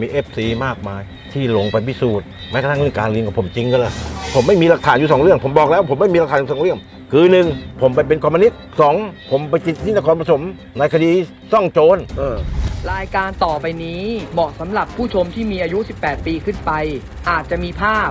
มีเอฟซีมากมาย ที่ลงไปพิสูจน์แม้กระทั่งเรื่องการเรียนกับผมจริงก็เลยผมไม่มีหลักฐานอยู่สองเรื่อง ผมบอกแล้ว ผมไม่มีหลักฐานอยู่สองเรื่อง คือหนึ่งผมไปเป็นคอมมิวนิสต์สองผมไปติดที่นครปฐมในคดีซ่องโจรเออรายการต่อไปนี้เหมาะสำหรับผู้ชมที่มีอายุ 18 ปีขึ้นไป อาจจะมีภาพ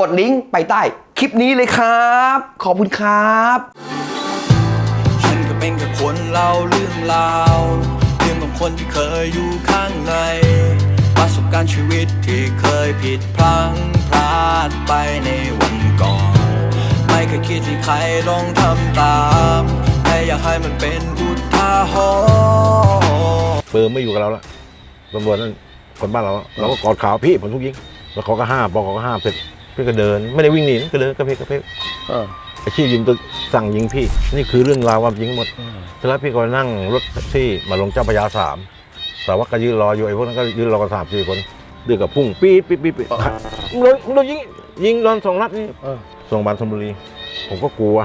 กดลิงก์ไปใต้คลิปนี้เลยครับ ขอบคุณครับฉันก็เป็นแค่คนเล่าเรื่องราวเรื่องของคนที่เคยอยู่ข้างในประสบการณ์ชีวิตที่เคยผิดพลั้งพลาดไปในวันก่อน ไม่เคยคิดที่ใครลองทำตามแค่อยากให้มันเป็นอุทาหรณ์เฟิร์มไม่อยู่กับเราแล้วตำรวจนั่นคนบ้านเราอะเราก็กอดขาวพี่ผมทุกยิง แล้วเขาก็ห้ามบอกเขาก็ห้ามเสร็จ พี่ก็เดิน ไม่ได้วิ่งหนีนะก็เดินกระเพกกระเพกอาชีพยิงตัวสั่งยิงพี่ นี่คือเรื่องราวความจริงทั้งหมดเสร็จแล้วพี่ก็นั่งรถแท็กซี่มาลงเจ้าพระยาสามแต่ว่าก็ยืนรออยู่ไอ้พวกนั้นก็ยืนรอกันสามสี่คนเดือดกับพุ่งปี๊ดปี๊ดปี๊ดปี๊ดมึงโดนมึงโดนยิงยิงโดนสองนัดนี่ส่งบาลชลบุรีผมก็กลัว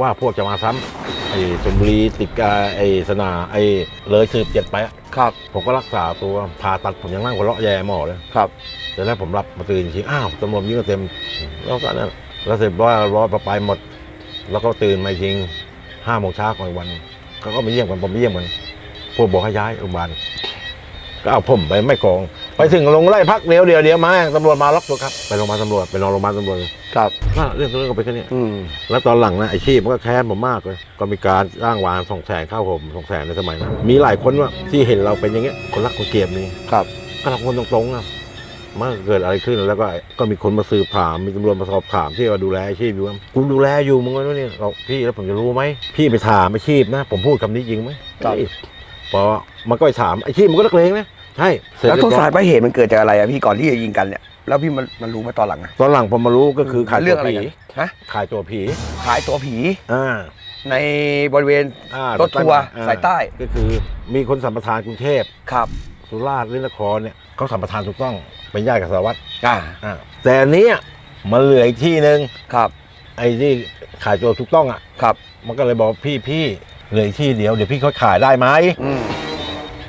ว่าพวกจะมาซ้ำไอ้ชลบุรีติดกับไอ้สนาไอ้เลยสืบเจ็ดไปอะครับ ผมก็รักษาตัวผ่าตัดผมยังนั่งหัวเราะแย่หมอเลย ครับ แต่แล้วผมรับมาตื่นจริงอ้าวตำรวจยิงก็เต็มแล้วก็นั่นแล้วเสร็จว่ารอไปหมด แล้วก็ตื่นมาจริงห้าโมงเช้าของอีกวันเขาก็มาเยี่ยมกันผมไปเยี่ยมกันพวกบอกให้ย้ายโรงพยาบาลก็เอาผมไปไม่กอง ไปถึงลงไล่พักเดียวเดียวเดียวมาตำรวจมาล็อกตัวครับไปโรงพยาบาลตำรวจไปนอนโรงพยาบาลตำรวจครับน่ะเรื่องเรื่องก็ไปแค่นี้อืมแล้วตอนหลังนะไอาชีพมันก็แค้นผมมากเลยก็มีการจ้างวานสองแสนเข้าผมสองแสนในสมัยนั้นมีหลายคนว่าที่เห็นเราเป็นอย่างเงี้ยคนรักคนเกลียดนี่ครับก็ทำคนตรงๆนะ มันเกิดอะไรขึ้นแล้วก็ก็มีคนมาสืบถามมีตำรวจมาสอบถามที่ว่าดูแลอาชีพอยู่ว่ากูดูแลอยู่มึงว่าเนี่ยเราพี่แล้วผมจะรู้ไหมพี่ไปถามอาชีพนะ ผมพูดคำนี้จริงไหมครับเฮ้ยพอมันก็ไปถามอาชีพมันก็นักเลงนะใช่เสร็จแล้วเรียต้นบร้สาอยยปลายเหตุมันเกิดจากอะไรอะพี่ก่อนที่จะยิงกันเนี่ยแล้วพี่มันมันรู้มาตอนหลังนะตอนหลังผมมารู้ก็คือขายเรื่ตัองวอะไรผีกันฮะขายตัวผีขายตัวผีอ่าในบริเวณอ่ารถทัวร์สายใต้ก็คือมีคนสัมปทานกรุงเทพ ครับ สุราษฎร์หรือนครเนี่ยเขาสัมปทานถูกต้อง เป็นญาติกับสารวัตรอ่าอ่าแต่อันเนี้ยมันเหลืออีกที่หนึ่งครับ ไอ้ที่ขายตัวถูกต้องอะ ครับ มันก็เลยบอกพี่พี่เหลืออีกที่เดียวเดี๋ยวพี่เขาขายได้ไหมอืม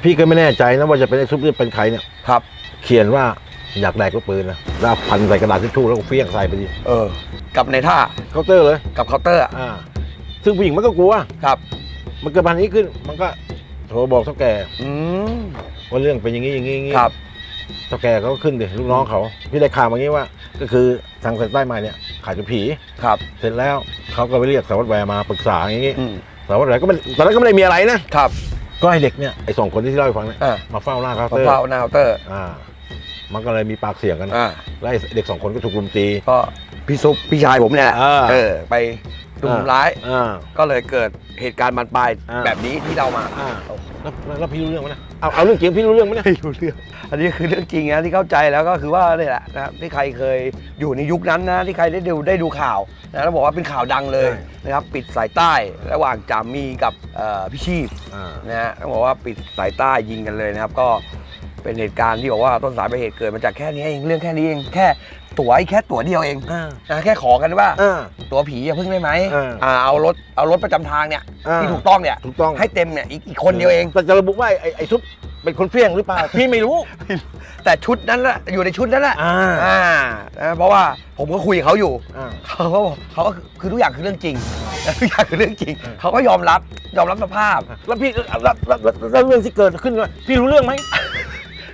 พี่ก็ไม่แน่ใจนะว่าจะเป็นไอ้ซุปหรือเป็นใครเนี่ย ครับ เขียนว่าอยากแดกก็ปืนนะแล้วเอาพันใส่กระดาษทิชชู่แล้วก็เฟี้ยงใส่ไปดิเออ กับในท่าเคาน์เตอร์เลย กับเคาน์เตอร์อะอ่า ซึ่งผู้หญิงมันก็กลัว ครับมันเกิดปัญหานี้ขึ้น มันก็โทรบอกเท่าแก่อืมว่าเรื่องเป็นอย่างนี้อย่างนี้อย่างนี้ครับ เท่าแก่เขาก็ขึ้นดิลูกน้องเขา พี่ได้ข่าวมางี้ว่า ก็คือทางสายใต้มาเนี่ยขายตัวผี ครับเสร็จแล้วเขาก็ไปเรียกสารวัตรแวร์มาปรึกษาอย่างงี้อืมสารวัตรแวร์ก็ไม่ตอนนั้นก็ไม่ได้มีอะไรนะครับก็ให้เด็กเนี่ยไอ้สองคนที่เล่าให้ฟังเนี่ยอ่ามาเฝ้าหน้าเคาน์มะเตอร์พร้าวหน้าเคาน์เตอร์อ่ามันก็เลยมีปากเสียงกันอ่าแล้วไอ้เด็กสองคนก็ถูกรุมตี ก็พี่ซุปพี่ชายผมเนี่ยแหละอ่า เออไปรุมร้าย อ่า ก็เลยเกิดเหตุการณ์บานปลายอ่า แบบนี้ที่เรามา อ่าแล้วแล้วแล้วพี่รู้เรื่องไหมเนะ เอาเอาเรื่องจริงพี่รู้เรื่องไหมเนี่ย ไม่รู้เรื่องอันนี้คือเรื่องจริงนะที่เข้าใจแล้วก็คือว่าเนี่ยแหละนะครับที่ใครเคยอยู่ในยุคนั้นนะที่ใครได้ดูได้ดูข่าวนะแล้วบอกว่าเป็นข่าวดังเลยนะครับปิดสายใต้ระหว่างจามีกับเอ่อพี่ชีพอ่า นะฮะต้องบอกว่าปิดสายใต้ยิงกันเลยนะครับก็เป็นเหตุการณ์ที่บอกว่าต้นสายปลายเหตุเกิดมาจากแค่นี้เองเรื่องแค่นี้เองแค่ ตั๋วแค่ตั๋วเดียวเองอ่า นะแค่ขอกันว่า อ่า ตั๋วผีอย่าพึ่งได้ไหมเอออ่่าเอารถเอารถประจำทางเนี่ยอ่าที่ถูกต้องเนี่ยถูกต้องให้เต็มเนี่ยอีกอีกคนเดียวเอง แต่จะระบุว่าไอ้ไอ้ซุปเป็นคนเฟี้ยงหรือเปล่า พี่ไม่รู้ แต่ชุดนั้นแหละอยู่ในชุดนั้นแหละอ่า อ่านะเพราะว่าผมก็คุยกับเขาอยู่ อ่า เขาก็บอกเขาก็คือทุกอย่างคือเรื่องจริงทุกอย่างคือเรื่องจริง เขาก็ยอมรับยอมรับสภาพ แล้วพี่แล้วแล้วแล้วแล้วเรื่องที่เกิดขึ้นว่าพี่รู้เรื่องไหม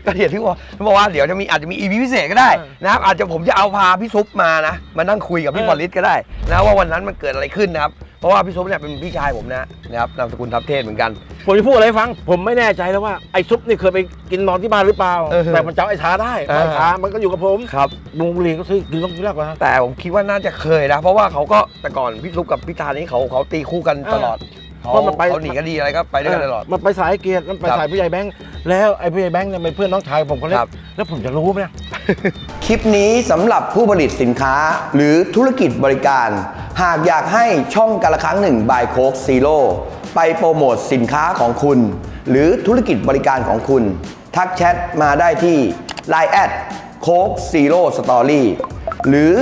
ก็เดี๋ยวที่บอกบอกว่าเดี๋ยวจะมีอาจจะมีอีพีพิเศษก็ได้เออนะครับอาจจะผมจะเอาพาพี่ซุปมานะมานั่งคุยกับพี่เออฟอริสก็ได้นะว่าวันนั้นมันเกิดอะไรขึ้นนะครับเพราะว่าพี่ซุปเนี่ยเป็นพี่ชายผมนะนะครับนามสกุลทัพเทศเหมือนกันผมจะพูดอะไรให้ฟัง ผมไม่แน่ใจแล้วว่าไอ้ซุปนี่เคยไปกินนอนที่บ้านหรือเปล่าเออแต่มันจำไอ้ชาได้เออไอ้ชามันก็อยู่กับผมครับบุงบุรีก็ซื้อกินต้องกินแล้วกว่าแต่ผมคิดว่าน่าจะเคยนะเพราะว่าเขาก็แต่ก่อนพี่ซุปกับพี่ตานี่เขาเขาตีคู่กันตลอด เขาเพราะมันไปเขาหนีคดีอะไรก็ไปด้วยกันตลอด มันไปสายเกียรติมันไปครับสายผู้ใหญ่แบงค์แล้วไอ้ผู้ใหญ่แบงค์เนี่ยเป็นเพื่อนน้องชายผมคนเล็กครับ แล้วผมจะรู้ไหมเนี่ยคลิปนี้สำหรับผู้ผลิตสินค้าหรือธุรกิจบริการ หากอยากให้ช่องกันละครั้งหนึ่งบายโคกซีโร่ไปโปรโมทสินค้าของคุณ หรือธุรกิจบริการของคุณ ทักแชทมาได้ที่ Line แอดโคกซีโร่สตอรี่หรือ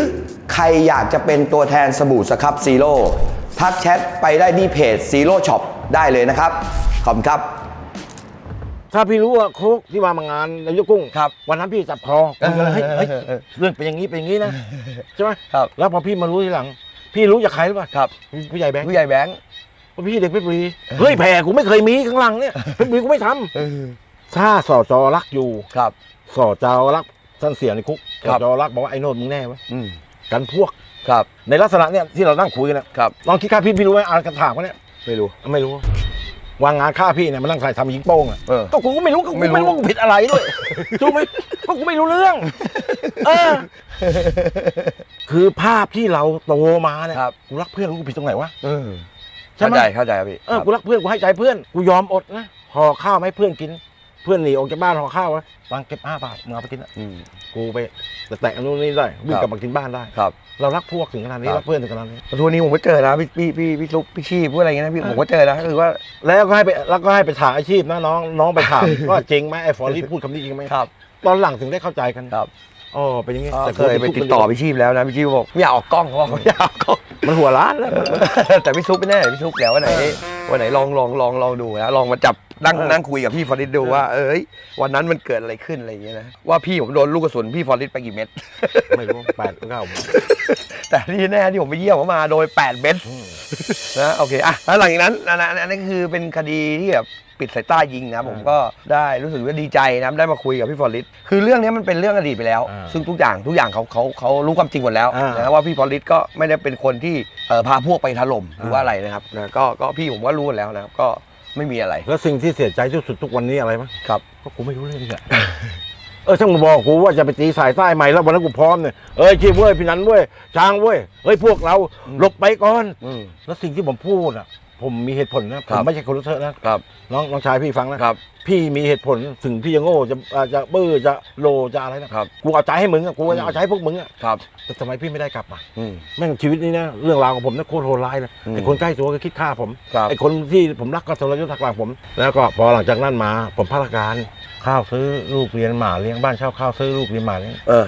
ใครอยากจะเป็นตัวแทนสบู่สครับซีโร่ ทักแชทไปได้ที่เพจซีโร่ช็อปได้เลยนะครับ ขอบคุณครับ ถ้าพี่รู้ว่าโคกที่มามางานนายกกุ้งครับวันนั้นพี่จับคอผมก็เลยเฮ้ยเฮ้ยเออเออเรื่องเป็นอย่างนี้เป็นอย่างนี้นะใช่ไหมครับ แล้วพอพี่มารู้ทีหลัง พี่รู้จากใครหรือเปล่าครับผู้ใหญ่แบงค์ผู้ใหญ่แบงค์ว่าพี่เด็กเพชรบุรีเฮ้ยแผ่กูไม่เคยมีข้างหลังเนี่ยเพชรบุรีกูไม่ทำถ้าสอจอรักอยู่ครับสอจอรักท่านเสียในคุกสครัอบจอรักบอกว่าไอ้โนดมึงแน่ไว้ยอืมกันพวก ครับ ในลักษณะเนี่ยที่เรานั่งคุยกันนะครับ ลองคิดค่าพี่พี่รู้ไหมอ่านกันถามเขาเนี่ยไม่รู้ ไม่รู้ วางงานฆ่าพี่เนี่ยมันนั่งใส่ทำยิงโป้งอะเออก็กูก็ไม่รู้ก็กูไม่ไม่รู้ รู้ว่ากูผิดอะไรด้วยถูกไหมก็กูไม่รู้เรื่องเออคือภาพที่เราโตมาเนี่ยครับกูรักเพื่อนกูผิดตรงไหนวะ เออใช่เข้าไหม ใจเข้าใจครับพี่เออ กูรักเพื่อน กูให้ใจเพื่อน กูยอมอดนะห่อข้าวมาให้เพื่อนกิน เพื่อนหนีออกจากบ้านห่อข้าวไว้ตังค์เก็บห้าบาทมึงเอาไปกินนะอืม กูไปแตะๆนู่นนี่ได้วิ่งครับกลับมากินบ้านได้ ครับ เรารักพวกถึงขนาดนี้ครับ รักเพื่อนถึงขนาดนี้ แต่ทุกวันนี้ผมก็เจอนะพี่พี่พี่พี่ซุปพี่ชีพพูดอะไรอย่างเงี้ยนะพี่ผมก็เจอนะก็คือว่า แล้วก็ให้ไปแล้วก็ให้ไปถามอาชีพนะน้องน้องไปถาม ว่าจริงไหมไอ้ฟอร์รี่พูดคำนี้จริงไหมครับ ตอนหลังถึงได้เข้าใจกันครับ อ๋อเป็นอย่างงี้ก็แต่เคยไปติดต่อพี่ชีพแล้วนะพี่ชีพบอกไม่อยากออกกล้องเขาบอกไม่อยากออกกล้อง มันหัวล้านแล้ว แต่พี่ซุปไม่แน่พี่ซุปเดี๋ยววันไหนวันไหนลองลองลองลองดูนะลองมาจับ นั่งนั่งคุยกับพี่ฟอริสดูว่าเอ้ยวันนั้นมันเกิดอะไรขึ้นอะไรอย่างเงี้ยนะว่าพี่ผมโดนลูกกระสุนพี่ฟอริสไปกี่เม็ดไม่รู้แปดเก้าแต่ที่แน่ที่ผมไปเยี่ยมเขามาโดย 8 เม็ดนะโอเคอะแล้วหลังจากนั้นอันนั้นอันนั้นคือเป็นคดีที่แบบปิดสายตายิงนะผมก็ได้รู้สึกว่าดีใจนะได้มาคุยกับพี่ฟอริสคือเรื่องนี้มันเป็นเรื่องอดีตไปแล้วอ่าซึ่งทุกอย่างทุกอย่างเขาเขาเขารู้ความจริงหมดแล้วอ่านนะว่าพี่ฟอริสก็ไม่ได้เป็นคนที่เอ่อพาพวกไปถล่มหรือว่าอ่าอะไรนะครับนะก็ก็พี่ผมก็รู้หมดแล้วนะครับก็ ไม่มีอะไร แล้วสิ่งที่เสียใจที่สุดทุกวันนี้อะไรมั้ยครับ ก็กูไม่รู้เรื่องอะเออช่างมึงบอกกูว่าจะไปตีสายใต้ใหม่แล้ววันนั้นกูพร้อมเนี่ยเอ้ยชีพเว้ยพี่นันเว้ยช้างเว้ยเฮ้ยพวกเราหลบไปก่อน อืมแล้วสิ่งที่ผมพูดอะ ผมมีเหตุผลนะผครัมบ ไม่ใช่คนรู้เทอะนะครับ น้องน้องชายพี่ฟังนะครับ พี่มีเหตุผลถึงพี่จะโง่จะอ่าจะบื้อจะโลจะอะไรนะครับ กูเอาใจให้มึงอะกูจะเอาใจให้พวกมึงอะครับ แต่ทำไมพี่ไม่ได้กลับอะอืม แม่งชีวิตนี้นะเรื่องราวของผมนะโคตรโหดร้ายนะอืม ไอ้คนใกล้ตัวก็คิดฆ่าผมครับ ไอ้คนที่ผมรักก็ทรยศหักหลังผม แล้วก็พอหลังจากนั้นมาผมพัฒการข้าวซื้อลูกเรียนหมาเลี้ยงบ้านเช่าข้าวซื้อลูกเรียนหมาเลี้ยงเออ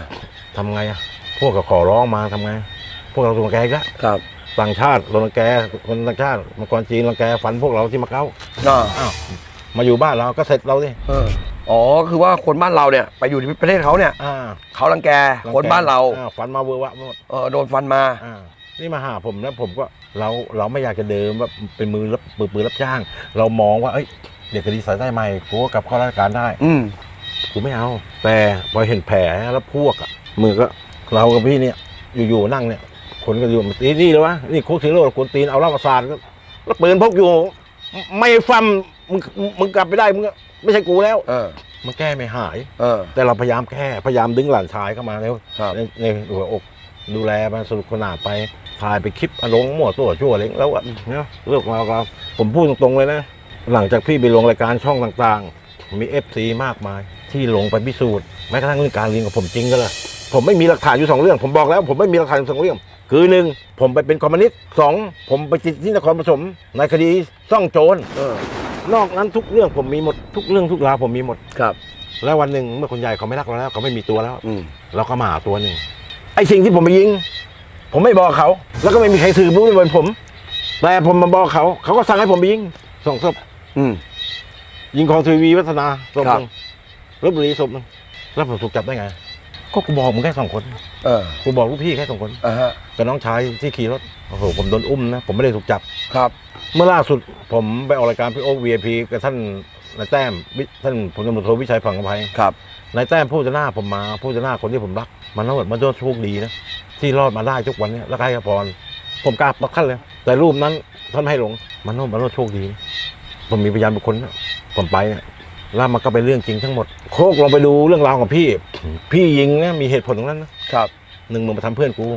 ทำไงอะพวกก็ขอร้องมาทำไง พวกเราถูกรังแกอีกแล้ว ครับ ต่างชาติโดนรังแกคนต่างชาติมังกรจีนรังแกฟันพวกเราที่มาเก้าอ่าอ้าวมาอยู่บ้านเราก็เสร็จเราสิเอออ๋อคือว่าคนบ้านเราเนี่ยไปอยู่ที่ประเทศเขาเนี่ยอ่าเขารังแกรังแกคนบ้านเราอ่ฟันมาเวอร์วะหมดเออโดนฟันมา อ่านี่มาหาผมแล้วผมก็เราเราไม่อยากจะเดิมว่าเป็นมือรับมือปืนรับจ้าง เรามองว่าเอ้ยเด็กคดีสายใต้ใหม่กูก็กลับเข้าราชการได้ อืมกูไม่เอา แต่พอเห็นแผลแล้วพวกอะมือก็เรากับพี่เนี่ยอยู่ๆนั่งเนี่ย คนก็อยู่มาตีนี่เลยวะนี่โคกทีโร่กวนตีนเอาเหล้ามาสาดก็แล้วปืนพกอยู่ ไม่ฟัมมึงมึงกลับไปได้มึงก็ไม่ใช่กูแล้ว เออ มันแก้ไม่หาย เออ แต่เราพยายามแก้พยายามดึงหลานชายเข้ามาแล้วครับ ในในหัวอกดูแลมันสนุกสนานไปถ่ายไปคลิปอารมณ์หมดตัวชั่วเล็กแล้วอะเนี่ยเรื่องของเราเราผมพูดตรงๆเลยนะ หลังจากพี่ไปลงรายการช่องต่างๆ มีเอฟซีมากมาย ที่ลงไปพิสูจน์แม้กระทั่งเรื่องการเรียนกับผมจริงก็เลยผมไม่มีหลักฐานอยู่สองเรื่อง ผมบอกแล้ว ผมไม่มีหลักฐานอยู่สองเรื่อง คือหนึ่งผมไปเป็นคอมมิวนิสต์สองผมไปติดที่นครปฐมในคดีซ่องโจรเออนอกนั้นทุกเรื่องผมมีหมดทุกเรื่องทุกราวผมมีหมด ครับ แล้ววันหนึ่งเมื่อคนใหญ่เขาไม่รักเราแล้ว เขาไม่มีตัวแล้วอืมเราก็มาหาตัวหนึ่งไอ้สิ่งที่ผมไปยิง ผมไม่บอกเขา แล้วก็ไม่มีใครสืบรู้ในวันผม แต่ผมมาบอกเขา เขาก็สั่งให้ผมไปยิงสองศพอืม ยิงของทีวีวัฒนาศพครัหบนึ่งลบบุรีศพหนึ่งแล้วผมถูกจับได้ไง ก็กูบอกมึงแค่สองคนเออกูบอกลูกพี่แค่สองคนอ่าฮะกับน้องชายที่ขี่รถโอ้โหผมโดนอุ้มนะ ผมไม่ได้ถูกจับ ครับเมื่อล่าสุดผมไปออกรายการพี่โอ๊ควีไอพีกับท่านนายแต้มวิท่านพลตำรวจโทวิชัยผังกำไพครับ นายแต้มพูดจะหน้าผมมาพูดจะหน้าคนที่ผมรัก มันทั้งหมดมันโดนโชคดีนะ ที่รอดมาได้ทุกวันเนี้แล้วก็ให้พรผมกล้าปักขั้นเลย แต่รูปนั้นท่านไม่ให้หลง มันโน้มมันโน้โชคดีนะผมมีพยานบุคคลนะผมไปเนี่ย แล้วมันก็เป็นเรื่องจริงทั้งหมด โคกลองไปดูเรื่องราวของพี่ พี่ยิงเนี่ยมีเหตุผลตรงนั้นนะครับหนึ่งมึงมาทำเพื่อนกู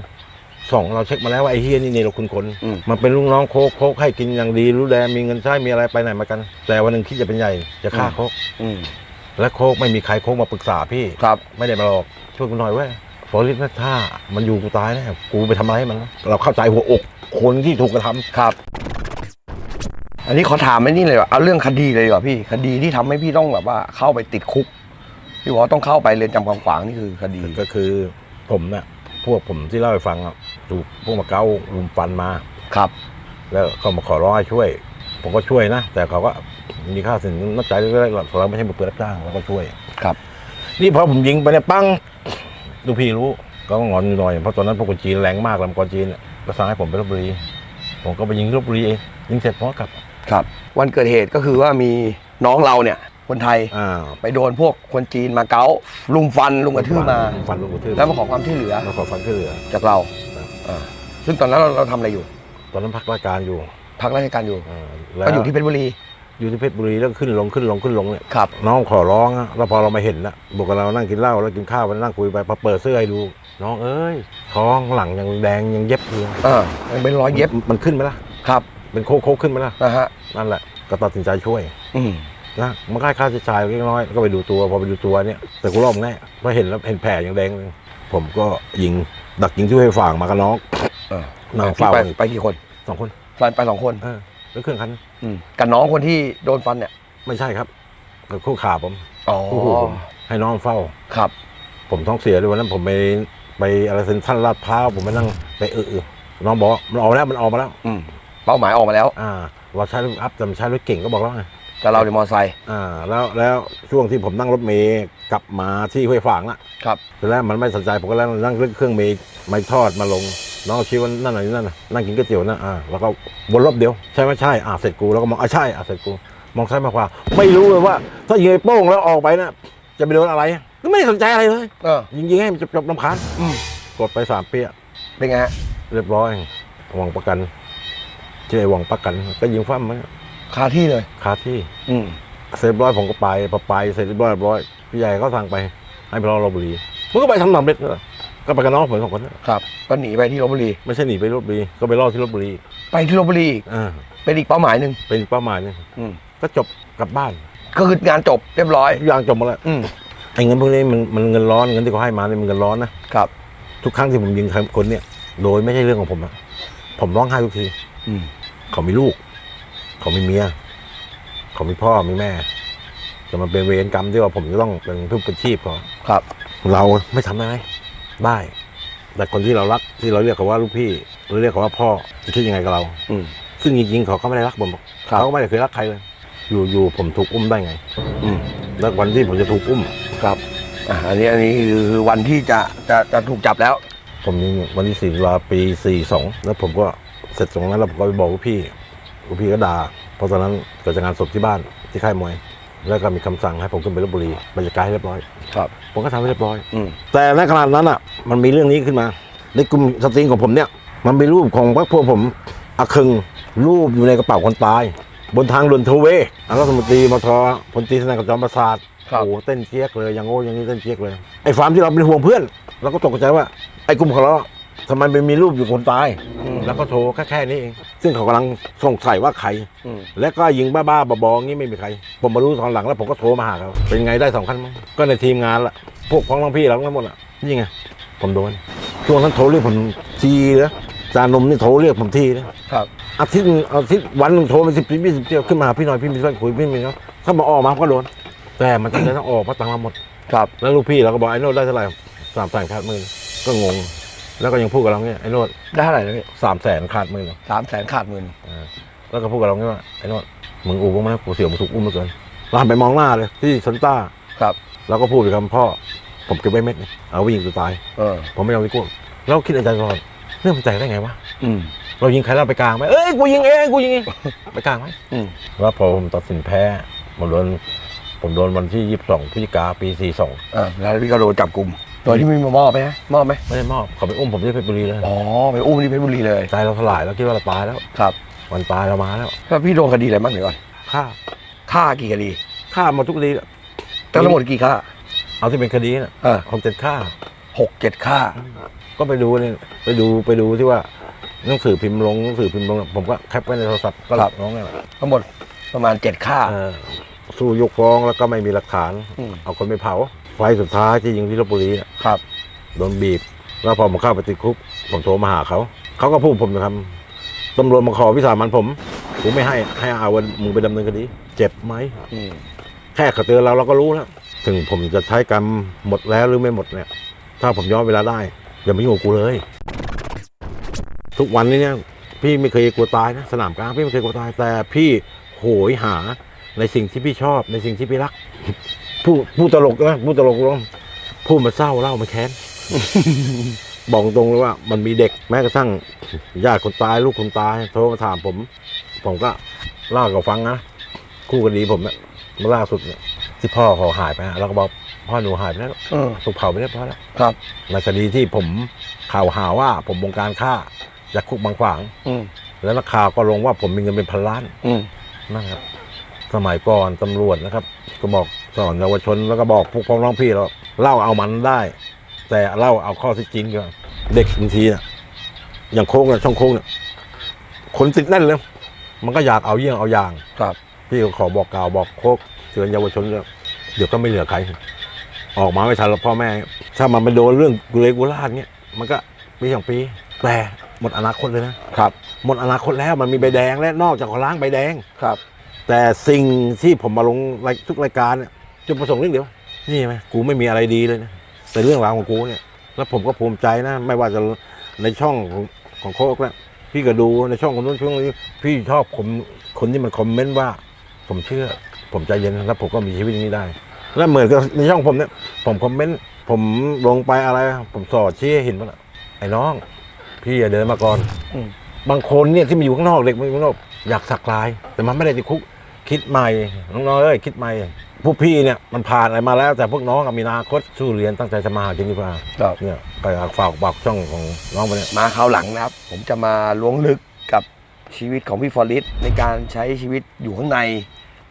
สองเราเช็คมาแล้วว่าไอ้เฮียนี่เนี่ยเราคุณคนอืม มันเป็นลูกน้องโคกโคกให้กินอย่างดีรู้แลมีเงินใช้มีอะไรไปไหนมากัน แต่วันหนึ่งคิดจะเป็นใหญ่จะฆ่าโคกอืมและโคกไม่มีใครโคกมาปรึกษาพี่ ครับไม่ได้มาหลอกช่วยกูหน่อยเว้ยฟอริสนะถ้ามันอยู่กูตายแน่กูไปทำอะไรให้มันวะเราเข้าใจหัวอกคนที่ถูกกระทำครับ อันนี้ขอถามไอ้นี่เลยว่าเอาเรื่องคดีเลยดีกว่าพี่ คดีที่ทำให้พี่ต้องแบบว่าเข้าไปติดคุก พี่บอกว่าต้องเข้าไปเรือนจำกวางขวางนี่คือคดี ก็คือผมเนี่ยพวกผมที่เล่าให้ฟังอะถูกพวกมาเก้าลุมฟันมา ครับ แล้วเขามาขอร้องให้ช่วย ผมก็ช่วยนะ แต่เขาก็มีค่าสินน้ำใจเล็กๆเราไม่ใช่มือเปิดรับจ้างเราก็ช่วย ครับ นี่พอผมยิงไปเนี่ยปังลูกพี่รู้ก็งอนอยู่หน่อยเพราะตอนนั้นพวกคนจีนแรงมากลำกรจีนเนี่ยก็สั่งให้ผมไปลบบุรี ผมก็ไปยิงที่ลบบุรีเองยิงเสร็จผมก็กลับ ครับวันเกิดเหตุก็คือว่ามีน้องเราเนี่ยคนไทยอ่าไปโดนพวกคนจีนมาเก๊าลุมฟันลุมกระทืบมา ฟันลูกกระทืบแล้วมาขอความช่วยเหลือมาขอฟันช่วยเหลือ จากเราครับ อ่าซึ่งตอนนั้นเราเราทำอะไรอยู่ ตอนนั้นพักราชการอยู่พักราชการอยู่อ่าแล้วก็อยู่ที่เพชรบุรีอยู่ที่เพชรบุรีแล้วขึ้นลงขึ้นลงขึ้นลงเนี่ยครับ น้องขอร้องอะแล้วพอเรามาเห็นนะบอกกับเรานั่งกินเหล้าแล้วกินข้าวไปนั่งคุยไปพอเปิดเสื้อให้ดู น้องเอ้ยท้องหลังยังแดงยังเย็บอยู่เออมันเป็นรอยเย็บมันขึ้นไหมล่ะ ครับ เป็นโคกโคกขึ้นไหมล่ะนะฮะนั่นแหละก็ตัดสินใจช่วยอืมนะมันค่าค่าใช้จ่ายเล็กน้อยแล้วก็ไปดูตัวพอไปดูตัวเนี่ยแต่กูรอบแน่เพราะเห็นแล้วเห็นแผลยังแดงเลยผมก็ยิงดักยิงที่ให้ฝางมากับน้องเออนั่งพี่เฝ้าไปไปกี่คนสองคนฟันไปสองคนเออแล้วเครื่องคันอืมกับน้องคนที่โดนฟันเนี่ยไม่ใช่ครับกับคู่ขาผมอ๋อคู่หูผมให้น้องเฝ้า ครับ ผมท้องเสียด้วยวันนั้นผมไปไปอะไรเซ็นทรัลลาดพร้าวผมไปนั่งไปเออเออน้องบอกว่ามันออกมาแล้วมันออกมาแล้ว อืม เป้าหมายออกมาแล้ว อ่าเราใช้รถอัพแต่มันใช้รถเก่งก็บอกแล้วไงแต่เราในมอเตอร์ไซค์อ่าแล้วแล้วช่วงที่ผมนั่งรถเมย์กลับมาที่ห้วยฝางน่ะครับทีแรกมันไม่สนใจผมก็แล้วนั่งเครื่องเมย์ไม่ทอดมาลงน้องชี้ว่านั่นไหนนั่นน่ะนั่งกินก๋วยเตี๋ยวนะอ่าแล้วก็วนรอบเดียวใช่ไหมใช่อ่าเสร็จกูแล้วก็มองอ่าใช่อ่าเสร็จกูมองซ้ายมองขวาไม่รู้เลยว่า ถ้ายิงไอ้โป้งแล้วออกไปน่ะจะไปโดนอะไรก็ไม่ได้สนใจอะไรเลยเออยิงยิงให้มันจบจบลำคาญอืมกดไปสามเปี้ยเป็นไงฮะเรียบร้อยหวังประกัน ชื่อไอ้หวังประกัน ก็ยิงฟั่มมันคาที่เลย คาที่ อืมเสร็จเรียบร้อยผมก็ไปพอไปเสร็จเรียบร้อยเรียบร้อยพี่ใหญ่เขาสั่งไป ให้ไปรอลบบุรีมันก็ไปทำสำเร็จเลยก็ไปกับน้องผมสองคนนะครับ ก็หนีไปที่ลบบุรี ไม่ใช่หนีไปลบบุรีก็ไปรอที่ลบบุรีไปที่ลบบุรีอีกอ่าเป็นอีกเป้าหมายหนึ่งเป็นเป้าหมายนี่อืมก็จบกลับบ้านก็คืองานจบเรียบร้อย ทุกอย่างจบหมดแล้ว อืมไอ้เงินพวกนี้มันมันเงินร้อนเงินที่เขาให้มาเนี่ยมันเงินร้อนนะครับ ทุกครั้งที่ผมยิงคนเนี่ยโดยไม่ใช่เรื่องของผมอะผมร้องไห้ทุกทีอืม เขามีลูก เขามีเมีย เขามีพ่อมีแม่ แต่มันเป็นเวรกรรมที่ว่าผมจะต้องเป็นทุกเป็นชีพเขาครับ เราไม่ทำได้ไหมได้ แต่คนที่เรารักที่เราเรียกเขาว่าลูกพี่หรือเรียกเขาว่าพ่อจะคิดยังไงกับเรา อืมซึ่งจริงๆเขาก็ไม่ได้รักผมหรอกครับเขาก็ไม่ได้เคยรักใครเลย อยู่อยู่ผมถูกอุ้มได้ไง อืมแล้ววันที่ผมจะถูกอุ้มครับอะอันนี้อันนี้คือคือวันที่จะจะจะถูกจับแล้ว ผมยิงวันที่สี่ตุลาปีสี่สองแล้วผมก็ เสร็จตรงนั้นแล้วผมก็ไปบอกลูกพี่ลูกพี่ก็ด่าเพราะตอนนั้นเกิดจากงานศพที่บ้านที่ค่ายมวย แล้วก็มีคำสั่งให้ผมขึ้นไปลบบุรีบรรยากาศให้เรียบร้อย ครับ ผมก็ทำให้เรียบร้อย อืม แต่ในขณะนั้นอะ มันมีเรื่องนี้ขึ้นมา ในกลุ่มสตรีงของผมเนี่ย มันมีรูปของพวกพวกผมอาคึงรูปอยู่ในกระเป๋าคนตาย บนทางด่วนโทเวย์อันรัฐมนตรีมทพลตรีสนั่นกับจอมประสาทครับ โอ้โหเต้นเชียกเลยอย่างโง่อย่างนี้เต้นเชียกเลยไอ้ฟาร์มที่เราเป็นห่วงเพื่อนเราก็ตกใจว่าไอ้กลุ่มของเรา ทำไมไม่มีรูปอยู่คนตาย อืมแล้วก็โทรแค่แค่นี้เอง ซึ่งเขากำลังสงสัยว่าใคร อืม และก็ยิงบ้าๆบอๆงี้ไม่มีใคร ผมมารู้ตอนหลังแล้วผมก็โทรมาหาเขาเป็นไงได้สองคันมั้งก็ในทีมงานละพวกพ้องน้องพี่เราทั้งหมดอะนี่ไงผมโดนช่วงนั้นโทรเรียกผมทีนะจานมนี่โทรเรียกผมทีนะครับ อาทิตย์หนึ่งอาทิตย์วันหนึ่งโทรไปสิบปียี่สิบเที่ยวขึ้นมาหาพี่หน่อยพี่มีเรื่องคุยพี่มีเนาะถ้ามาออกมาก็โดนแต่มันจะต้องออกเพราะตังค์เราหมด ครับ แล้วลูกพี่เราก็บอกไอ้โนดได้เท่าไหร่สามแสนขาดหมื่นก็งง แล้วก็ยังพูดกับเราเนี่ยไอ้โนดได้เท่าไหร่นะพี่สามแสนขาดหมื่นสามแสนขาดหมื่นอ่าแล้วก็พูดกับเราเนี่ยว่าไอ้โนดมึงอูบ้างไหมกูเสียวมึงถูกอุ้มเหลือเกินเราหันไปมองหน้าเลยที่ซันต้าครับเราก็พูดไปคำพ่อ ผมเก็บไว้เม็ดนึงเอาไว้ยิงตัวตาย เออ ผมไม่เอาไว้กู้เราคิดในใจตลอดเรื่องมันแตกได้ไงวะอืม เรายิงใครเราไปกลางไหมเอ้ยกูยิงเองกูยิงเองไปกลางไหมอืมแล้วพอผมตัดสินแพ้ผมโดนผมโดนวันที่ยี่สิบสองพฤศจิกาปีสี่สองอ่าแล้วพี่ก็โดนจับกลุ่ม โดยที่ไม่มีมามอบไหมฮะมอบไหมไม่ได้มอบเขาไปอุ้มผมที่เพชรบุรีเลยอ๋อไปอุ้มที่เพชรบุรีเลยใจเราสลายแล้วคิดว่าเราตายแล้วครับวันตายเรามาแล้วแล้วพี่โดนคดีอะไรบ้างเดี๋ยวก่อนฆ่าฆ่ากี่คดีฆ่าหมาทุกคดีทั้งหมดกี่ฆ่าเอาที่เป็นคดีน่ะเออคอมเต็นฆ่าหกเจ็ดค่า ก็ไปดูเนี่ยไปดูไปดูที่ว่าหนังสือพิมพ์ลงหนังสือพิมพ์ลงผมก็แคปไว้ในโทรศัพท์ก็ครับน้องเนี่ยทั้งหมดประมาณเจ็ดค่าเออสู้ยกฟ้องแล้วก็ไม่มีหลักฐานอืมเอาคนไปเผา ไฟสุดท้ายที่ยิงที่ลบบุรีน่ะครับ โดนบีบ แล้วพอผมเข้าไปติดคุก ผมโทรมาหาเขา เขาก็พูดผมนะครับตำรวจมาขอวิสามันผม ผมไม่ให้ให้เอาวันมึงไปดำเนินคดี เจ็บไหม อืมแค่เขาเตือนเราเราก็รู้แล้ว ถึงผมจะใช้กรรมหมดแล้วหรือไม่หมดเนี่ย ถ้าผมย้อนเวลาได้อย่ามายุ่งกับกูเลย ทุกวันนี้เนี่ย พี่ไม่เคยกลัวตายนะ สนามกลางพี่ไม่เคยกลัวตายแต่พี่โหยหาในสิ่งที่พี่ชอบในสิ่งที่พี่รัก พูดพูดตลกนะพูดตลกลงพูดมาเศร้าเล่ามาแค้น บอกตรงเลยว่า มันมีเด็กแม้กระทั่งญาติคนตายลูกคนตายโทรมาถามผม ผมก็เล่าให้เขาฟังนะคู่คดีผมเนี่ยมาล่าสุดเนี่ยที่พ่อเขาหายไปอะเราก็บอกพ่อหนูหายไปแล้วเออ ถูกเผาไปเรียบร้อยแล้วครับ ในคดีที่ผมข่าวหาว่า ผมบงการฆ่าจากคุกบางขวาง อืมแล้วนักข่าวก็ลงว่าผมมีเงินเป็นพันล้านอืม นั่นครับ สมัยก่อนตำรวจนะครับ ก็บอก สอนเยาวชนแล้วก็บอกพวกพ้องน้องพี่เราเล่าเอามันได้ แต่เล่าเอาข้อที่จริงก็เด็กบางทีน่ะอย่างโค้งเนี่ยช่องโค้งเนี่ยคนติดแน่นเลยมันก็อยากเอาเยี่ยงเอาอย่างครับ พี่ก็ขอบอกกล่าวบอกโคกเตือนเยาวชนเลยเดี๋ยวก็ไม่เหลือใคร ออกมาไม่ทันหรอกพ่อแม่ ถ้ามันไปโดนเรื่องกุเลกุลาดเนี่ยมันก็ปีสองปีแต่หมดอนาคตเลยนะครับ หมดอนาคตแล้วมันมีใบแดงและนอกจากขอล้างใบแดงครับ แต่สิ่งที่ผมมาลงรายทุกรายการเนี่ย จุดประสงค์เรื่องเดียว นี่ไหมกูไม่มีอะไรดีเลยนะแต่เรื่องราวของกูเนี่ย แล้วผมก็ภูมิใจนะ ไม่ว่าจะในช่องของของโคกแล้วพี่ก็ดูในช่องคนนู้นช่องนี้พี่ชอบผมคนที่มันคอมเมนต์ว่า ผมเชื่อ ผมใจเย็นแล้วผมก็มีชีวิตอย่างนี้ได้ แล้วเหมือนกับในช่องผมเนี่ย ผมคอมเมนต์ผมลงไปอะไร ผมสอดชี้ให้เห็นว่าไอ้น้อง พี่อย่าเดินมาก่อนอืมบางคนเนี่ยที่มาอยู่ข้างนอกเด็กมาอยู่ข้างนอกอยากสักลาย แต่มันไม่ได้ติดคุกคิดใหม่น้องๆเอ้ยคิดใหม่ พวกพี่เนี่ยมันผ่านอะไรมาแล้ว แต่พวกน้องอะมีอนาคตสู้เรียนตั้งใจจะมาหาจริงดีกว่าครับ เนี่ยก็อยากฝากบอกช่องของน้องไปเนี่ยมาคราวหลังนะครับ ผมจะมาล้วงลึกกับชีวิตของพี่ฟอริสในการใช้ชีวิตอยู่ข้างใน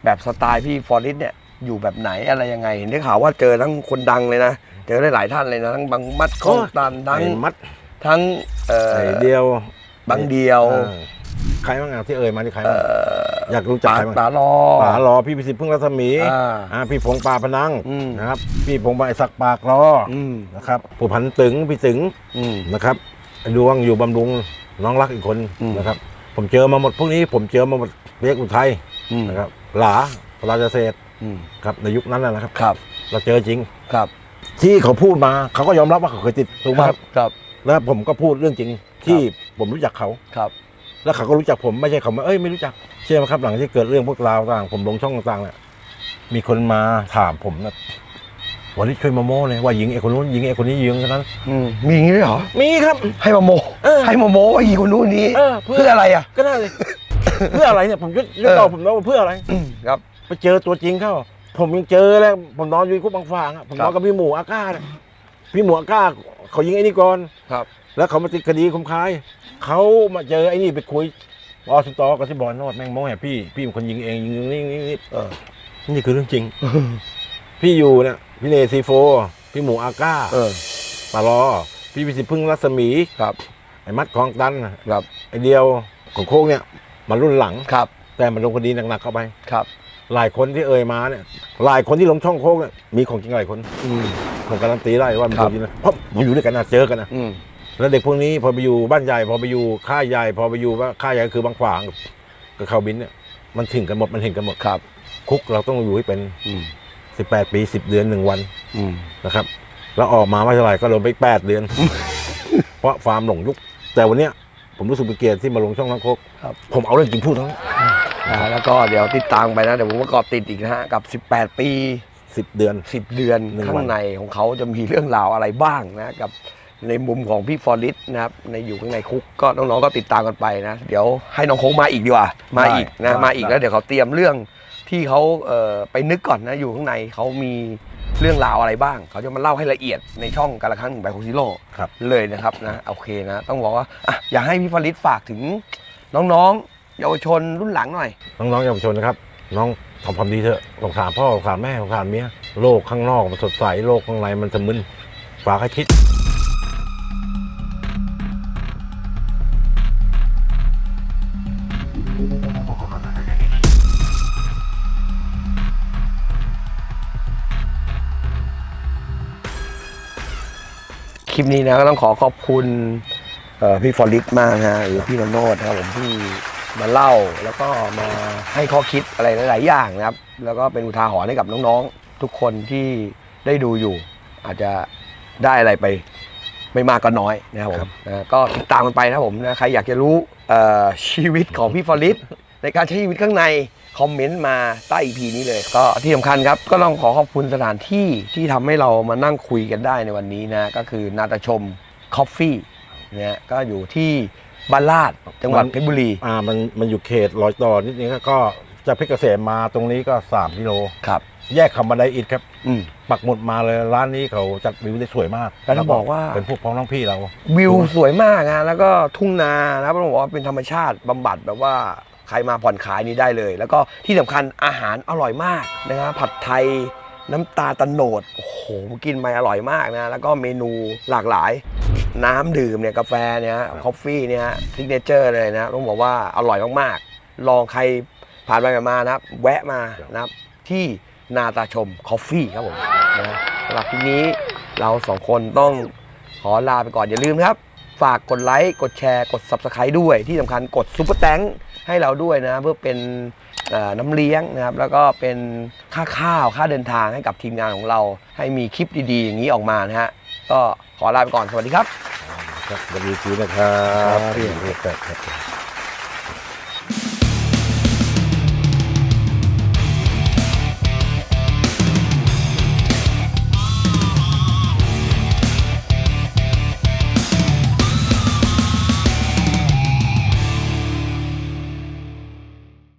แบบสไตล์พี่ฟอริสเนี่ยอยู่แบบไหนอะไรยังไงเห็นได้ข่าวว่าเจอทั้งคนดังเลยนะเจอได้หลายท่านเลยนะทั้งบางมัดคองตันทั้งไอ้มัดทั้งเอ่อไอ้เดียว บางเดียวออ ใครบ้างอะที่เอ่ยมาที่ใครเอ่บ้างออยากรู้จักป๋าใครบ้างป๋ารอป่ารอพี่พิสิทธิ์พึ่งรัศมีอ่าอ่าพี่พงป่าพนังอืมนะครับ พี่พงป่าไอ้สักปากรออืมนะครับผู้พันตึงพี่ตึงอืมนะครับไอ้ดวงอยู่บำรุงน้องรักอีกคนอืมนะครับ ผมเจอมาหมดพวกนี้ผมเจอมาหมดเรียกอุทัยอืมนะครับ หลาพราชเศรษฐ์อืมครับในยุคนั้นนะนะครับครับ เราเจอจริงครับ ที่เขาพูดมาเขาก็ยอมรับว่าเขาเคยติดถูกไหมครับครับแล้วผมก็พูดเรื่องจริงที่ผมรู้จักเขาครับ แล้วเขาก็รู้จักผมไม่ใช่เขามาเอ้ยไม่รู้จักเชื่อไหมครับหลังที่เกิดเรื่องพวกราวต่าง ผมลงช่องต่างๆเนี่ยมีคนมาถามผมนะวันนี้ช่วยมาโม้เลยว่ายิงไอ้คนนู้นยิงไอ้คนนี้ยิงเท่านั้นอืมมีอย่างนี้ด้วยเหรอ มีครับ ให้มาโมเออให้มาโมว่าอีคนนู้นนี้เออเพื่อเพื่ออะไรอะก็ได้เลยเพื่ออะไรเนี่ยผมจะจะเออตอบผมนะว่าเพื่ออะไรครับไปเจอตัวจริงเข้าผมยังเจอแล้วผมนอนอยู่คุกบางฟางอะผมนครัอนบกับพี่หมูอาก้าเนี่ยพี่หมูอาก้าเขายิงไอ้นี่ก่อนครับ แล้วเขามาติดคดีคมคายเขามาเจอไอ้นี่ไปคุยอสตอกับที่บอลโนดแม่งโม้แหพี่ พี่เป็นคนยิงเองยิงนี่นี่นี่เออนี่คือเรื่องจริง พี่อยู่เนี่ยพี่เนซีโฟ พี่หมูอาก้าเออปารอพี่พิสิทธิ์พึ่งรัศมีครับ ไอ้มัดคลองตันครับไอ้เดียวของโค้งเนี่ยมันรุ่นหลังครับ แต่มันลงคดีหนักๆเข้าไปครับ หลายคนที่เอ่ยมาเนี่ยหลายคนที่ลงช่องโค้งเนี่ยมีของจริงหลายคนอืมผมการันตีได้ว่ามีครัของจริงนะเพราะผมอยู่ด้วยกันนะเจอกันนะอืม แล้วเด็กพวกนี้พอไปอยู่บ้านใหญ่พอไปอยู่ค่ายใหญ่พอไปอยู่ว่าค่ายใหญ่ก็คือบางขวางกับเขาบินเนี่ยมันถึงกันหมดมันเห็นกันหมดครับ คุกเราต้องอยู่ให้เป็นอืม18ปี10เดือน1วันอืมนะครับ แล้วออกมาไม่เท่าไหร่ก็โดนไปอีก8เดือน เพราะฟาร์มหลงยุค แต่วันเนี้ยผมรู้สึกเป็นเกียรติที่มาลงช่องนักโคกครับผมเอาเรื่องจริงพูดทั้งนั้นนะฮะแล้วก็เดี๋ยวติดตามไปนะ เดี๋ยวผมประกอบติดอีกนะฮะกับ 18 ปี 10 เดือน 10 เดือนหนึ่งวันข้างในของเขาจะมีเรื่องราวอะไรบ้างนะกับ ในมุมของพี่ฟอริสนะครับในอยู่ข้างในคุกก็น้องๆก็ติดตามกันไปนะ เดี๋ยวให้น้องโค้งมาอีกดีกว่า มาอีกนะมาอีกแล้วเดี๋ยวเขาเตรียมเรื่องที่เขาเอ่อไปนึกก่อนนะอยู่ข้างในเขามีเรื่องราวอะไรบ้าง เขาจะมาเล่าให้ละเอียดในช่องการละครั้งหนึ่งใบโคซิโร่ครับเลยนะครับนะโอเคนะ ต้องบอกว่าอะอยากให้พี่ฟอริสฝากถึงน้องๆ เยาวชนรุ่นหลังหน่อย น้องๆเยาวชนนะครับ น้องทำความดีเถอะสงสารพ่อสงสารแม่สงสารเมียโลกข้างนอกมันสดใสโลกข้างในมันจะมึนฝากให้คิด คลิปนี้นะก็ต้องขอขอบคุณเอ่อพี่ฟอริสมากนะฮะหรือพี่นโนดนะครับผมที่มาเล่าแล้วก็มาให้ข้อคิดอะไรหลาย ๆ อย่างนะครับ แล้วก็เป็นอุทาหรณ์ให้กับน้องๆ ทุกคนที่ได้ดูอยู่ อาจจะได้อะไรไปไม่มากก็น้อยนะครับผมนะก็ติดตามกันไปนะครับผมนะใครอยากจะรู้เอ่อชีวิตของพี่ฟอริสในการใช้ชีวิตข้างใน คอมเมนต์มาใต้ EP นี้เลย ก็ที่สำคัญครับ ก็ต้องขอขอบคุณสถานที่ที่ทำให้เรามานั่งคุยกันได้ในวันนี้นะ ก็คือนาตาชมคอฟฟี่เนี่ยก็อยู่ที่บ้านลาดจังหวัดเพชรบุรี อ่ามันมันอยู่เขตรอยต่อนิดนึงก็ก็จากเพชรเกษมมาตรงนี้ก็ 3กิโลครับ แยกคำบันไดอิฐครับอืม ปักหมุดมาเลยร้านนี้เขาจัดวิวได้สวยมากแล้วต้องบอกว่า เป็นพวกพ้องน้องพี่เรา วิวสวยมากนะแล้วก็ทุ่งนานะครับต้องบอกว่าเป็นธรรมชาติบำบัดแบบว่าใค รมาผ่อนคลายนี้ได้เลย แล้วก็ที่สำคัญอาหารอร่อยมากนะฮะผัดไทยน้ำตาตะโนดโอ้โหกินไปอร่อยมากนะ แล้วก็เมนูหลากหลาย น้ำดื่มเนี่ยกาแฟเนี่ยคอฟฟี่เนี่ยซิกเนเจอร์เลยนะต้องบอกว่าอร่อยมากๆ ลองใครผ่านไปผ่ามานะครับแวะมานะครับที่นาตาชมคอฟฟี่ครับผมนะสำหรับทีนี้เราสองคนต้องขอลาไปก่อนอย่าลืมครับ ฝากกดไลค์กดแชร์กด Subscribe ด้วยที่สำคัญกดซุปเปอร์แตงให้เราด้วยนะ เพื่อเป็นเอ่อน้ำเลี้ยงนะครับแล้วก็เป็นค่าข้าวค่าเดินทางให้กับทีมงานของเรา ให้มีคลิปดีๆ อย่างนี้ออกมานะฮะก็ขอลาไปก่อนสวัสดีครับ ครับสวัสดีทีนะครับ ครับพี่ครับ